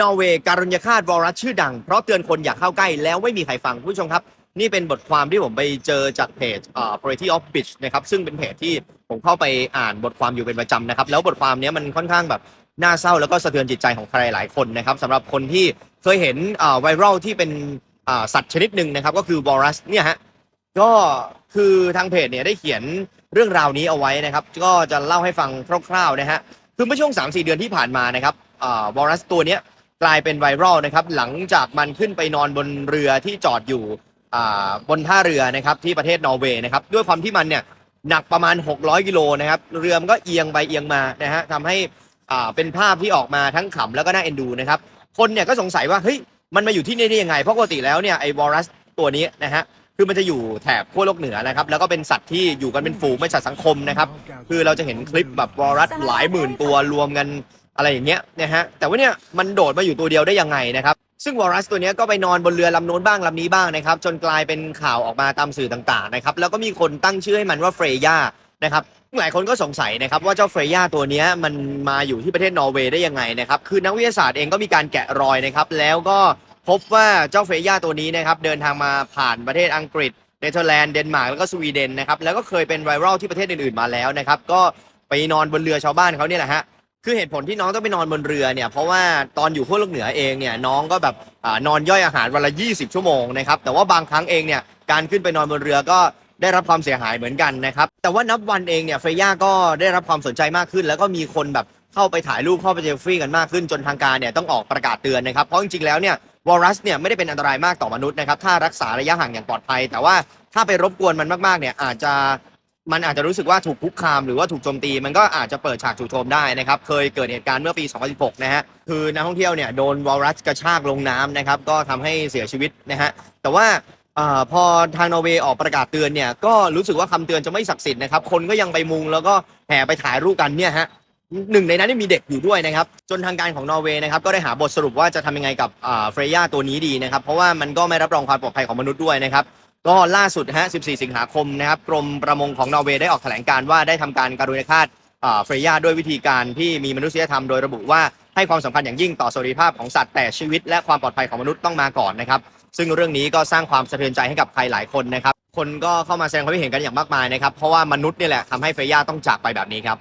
นอร์เวย์การุญยฆาตวรัสชื่อดัง เพราะเตือนคนอยากเข้าใกล้แล้วไม่มีใครฟังผู้ชมครับ นี่เป็นบทความที่ผมไปเจอจากเพจอ่า Parity of Bitch นะครับ ซึ่งเป็นเพจที่ผมเข้าไปอ่านบทความอยู่เป็นประจำนะครับ แล้วบทความนี้มันค่อนข้างแบบน่าเศร้าแล้วก็สะเทือนจิตใจของใครหลายคนนะครับสำหรับคนที่เคยเห็นอ่าไวรัลที่เป็นอ่าสัตว์ชนิดหนึ่งนะครับ ก็คือวรัสเนี่ยฮะก็คือทางเพจเนี่ยได้เขียนเรื่องราวนี้เอาไว้นะครับ ก็จะเล่าให้ฟังคร่าวๆนะฮะคือเมื่อช่วง 3-4 เดือนที่ผ่านมานะครับอ่าวอรัสตัวเนี้ย กลายเป็นไวรัลนะครับ หลังจากมันขึ้นไปนอนบนเรือที่จอดอยู่บนท่าเรือนะครับที่ประเทศนอร์เวย์นะครับด้วยความที่มันเนี่ยหนักประมาณ 600 กิโลนะครับเรือมันก็เอียงไปเอียงมานะฮะทำให้อ่าเป็นภาพที่ออกมาทั้งขำแล้วก็น่าเอ็นดูนะครับคนเนี่ยก็สงสัยว่าเฮ้ยมันมาอยู่ที่นี่ได้ยังไง เพราะปกติแล้วเนี่ยไอ้วอรัสตัวนี้นะฮะคือมันจะอยู่แถบขั้วโลกเหนือนะครับแล้วก็เป็นสัตว์ที่อยู่กันเป็นฝูงเป็นสัตว์สังคมนะครับคือเราจะเห็นคลิปแบบวอรัสหลายหมื่นตัวรวมกัน อะไรอย่างเงี้ยนะฮะแต่ว่าเนี่ยมันโดดมาอยู่ตัวเดียวได้ยังไงนะครับ ซึ่งวอรัสตัวเนี้ยก็ไปนอนบนเรือลำโน้นบ้างลำนี้บ้างนะครับ จนกลายเป็นข่าวออกมาตามสื่อต่างๆนะครับแล้วก็มีคนตั้งชื่อให้มันว่าเฟรย่านะครับหลายคนก็สงสัยนะครับว่าเจ้าเฟรย่าตัวนี้มันมาอยู่ที่ประเทศนอร์เวย์ได้ยังไงนะครับคือนักวิทยาศาสตร์เองก็มีการแกะรอยนะครับแล้วก็พบว่าเจ้าเฟรย่าตัวนี้นะครับเดินทางมาผ่านประเทศอังกฤษเนเธอร์แลนด์เดนมาร์กแล้วก็สวีเดนนะครับแล้วก็เคยเป็นไวรัลที่ประเทศอื่นๆมาแล้วนะครับก็ไปนอนบนเรือชาวบ้านเขาเนี่ยแหละฮะ คือเหตุผลที่น้องต้องไปนอนบนเรือเนี่ยเพราะว่าตอนอยู่ขั้วโลกเหนือเองเนี่ยน้องก็แบบอานอนย่อยอาหารวันละ 20 ชั่วโมงนะครับแต่ว่าบางครั้งเองเนี่ยการขึ้นไปนอนบนเรือก็ได้รับความเสียหายเหมือนกันนะครับแต่ว่านับวันเองเนี่ยเฟย่าก็ได้รับความสนใจมากขึ้น แล้วก็มีคนแบบเข้าไปถ่ายรูปเข้าไปเซลฟี่กันมากขึ้นจนทางการเนี่ยต้องออกประกาศเตือนนะครับเพราะจริงๆแล้วเนี่ยวอรัสเนี่ยไม่ได้เป็นอันตรายมากต่อมนุษย์นะครับถ้ารักษาระยะห่างอย่างปลอดภัย แต่ว่าถ้าไปรบกวนมันมากๆเนี่ยอาจจะ มันอาจจะรู้สึกว่าถูกคุกคามหรือว่าถูกโจมตี มันก็อาจจะเปิดฉากจู่โจมได้นะครับ เคยเกิดเหตุการณ์เมื่อปี 2016 นะฮะ คือนักท่องเที่ยวเนี่ยโดนวอรัสกระชากลงน้ำนะครับ ก็ทำให้เสียชีวิตนะฮะ แต่ว่าอพอทางนอร์เวย์ออกประกาศเตือนเนี่ย ก็รู้สึกว่าคำเตือนจะไม่ศักดิ์สิทธิ์นะครับ คนก็ยังไปมุงแล้วก็แห่ไปถ่ายรูปกันเนี่ยฮะหนึ่งในนั้นมีเด็กอยู่ด้วยนะครับ จนทางการของนอร์เวย์นะครับก็ได้หาบทสรุปว่าจะทำยังไงกับเฟรย่าตัวนี้ดีนะครับ เพราะว่ามันก็ไม่รับรองความปลอดภัยของมนุษย์ด้วยนะครับ ก็ล่าสุดฮะ 14 สิงหาคมนะครับกรมประมงของนอร์เวย์ได้ออกแถลงการว่าได้ทำการการุณยฆาตเฟรย่าด้วยวิธีการที่มีมนุษยธรรมโดยระบุว่าให้ความสำคัญอย่างยิ่งต่อสวัสดิภาพของสัตว์แต่ชีวิตและความปลอดภัยของมนุษย์ต้องมาก่อนนะครับ ซึ่งเรื่องนี้ก็สร้างความสะเทือนใจให้กับใครหลายคนนะครับ คนก็เข้ามาแสดงความคิดเห็นกันอย่างมากมายนะครับ เพราะว่ามนุษย์นี่แหละทำให้เฟรย่าต้องจากไปแบบนี้ครับ